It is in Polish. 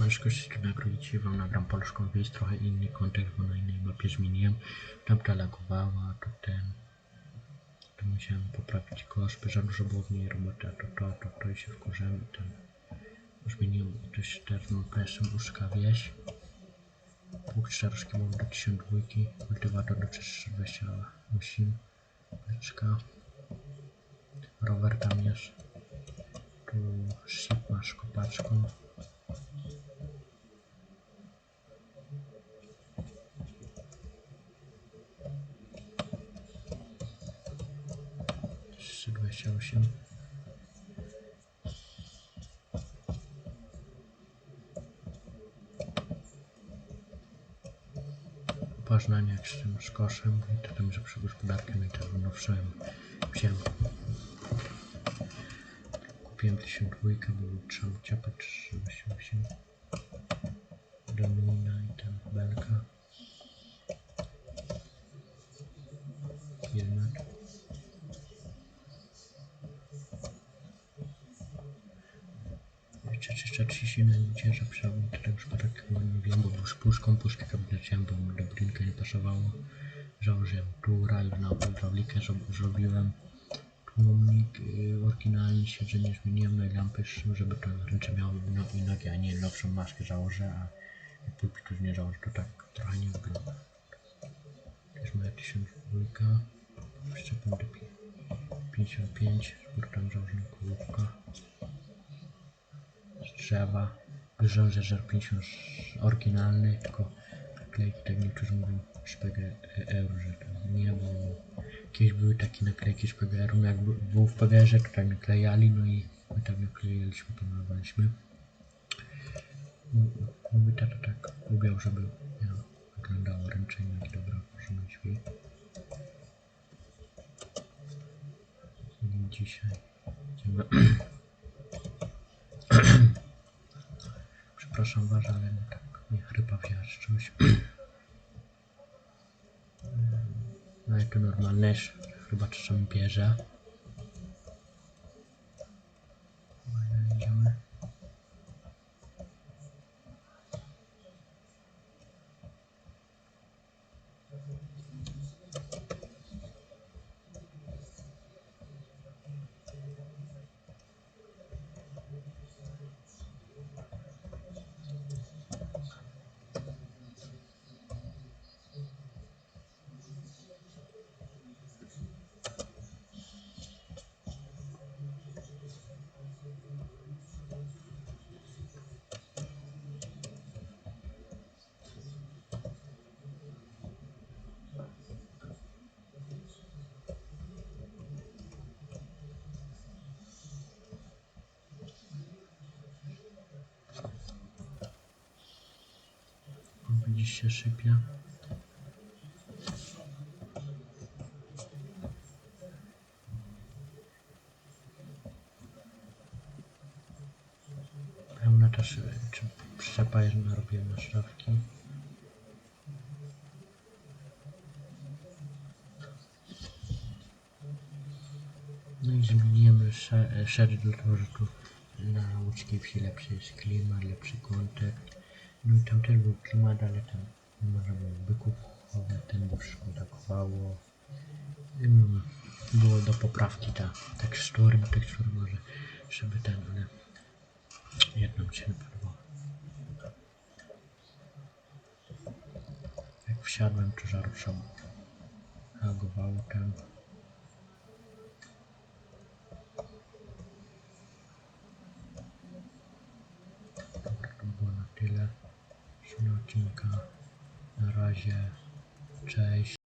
Nagrodzić, dzisiaj wam nagram polską wieś, trochę inny kontekst, bo na innej mapie zmieniłem. Tamta lagowała, to ten... To musiałem poprawić koszt, by za dużo było w niej roboty, a to to, to, to i się wkurzyłem i ten... Zmieniłem też termin PS-em uszka wieś. Pług czteroszki mam do 1002, kultywator do 328, beczka. Rower tam jest. Tu ship masz kopaczką. Trzy dwadzieścia osiem. Poznania jak z tym z koszem i to tam, że przy gospodarkę no i też wynowszyłem. Wziąłem. Kupiłem 1002, bo trzeba ciapać 328. Domina i tam belka. Jeszcze 330 na że tak już tak chyba nie wiem, bo z puszką, puszkę kabineciałem, bo do brinka nie pasowało. Założyłem tura, już na hydraulikę zro- zrobiłem. Tłumnik, yy, oryginalnie siedzenie zmieniłem, no i lampy, żeby to ręce miały no, i nogi, a nie nowszą maskę założę, a jak pulpitu nie założę, to tak trochę nie wygląda. To jest moja 1002, przyczepem do pi- 55, z burtą założona kołówka z drzewa. Wyrządzę, że 50 oryginalny, tylko naklejki, tak niektórzy mówią szpegę e, euro, że to nie, bo kiedyś były takie naklejki z PGR-u, no jak by- był w PGR-ze, to tak naklejali, no i my tak naklejaliśmy, to malowaliśmy. M- Mówi tata tak lubiał, żeby ja wyglądało ręcznie jak dobra porządna śpi. I Dzisiaj idziemy Przepraszam was, ale no tak mnie chrypa wzięła czy czymś. No i to normalne, chyba czasem bierze. Dobra, Idziemy. Widzisz się sypie. Pełna y, czy jest, na. No i zmieniłem sze- szereg, dlatego że tu na łódzkiej wsi lepszy jest klimat, lepszy kontakt. No i tam też był klimat, ale tam można było byków chować, ten bo wszystko Było do poprawki ta tekstury, no tekstury może, żeby ten, ale jedną mi się nie. Jak wsiadłem, to żarusza reagowało tam. Dobra, to było na tyle. Z odcinka. Na razie. Cześć.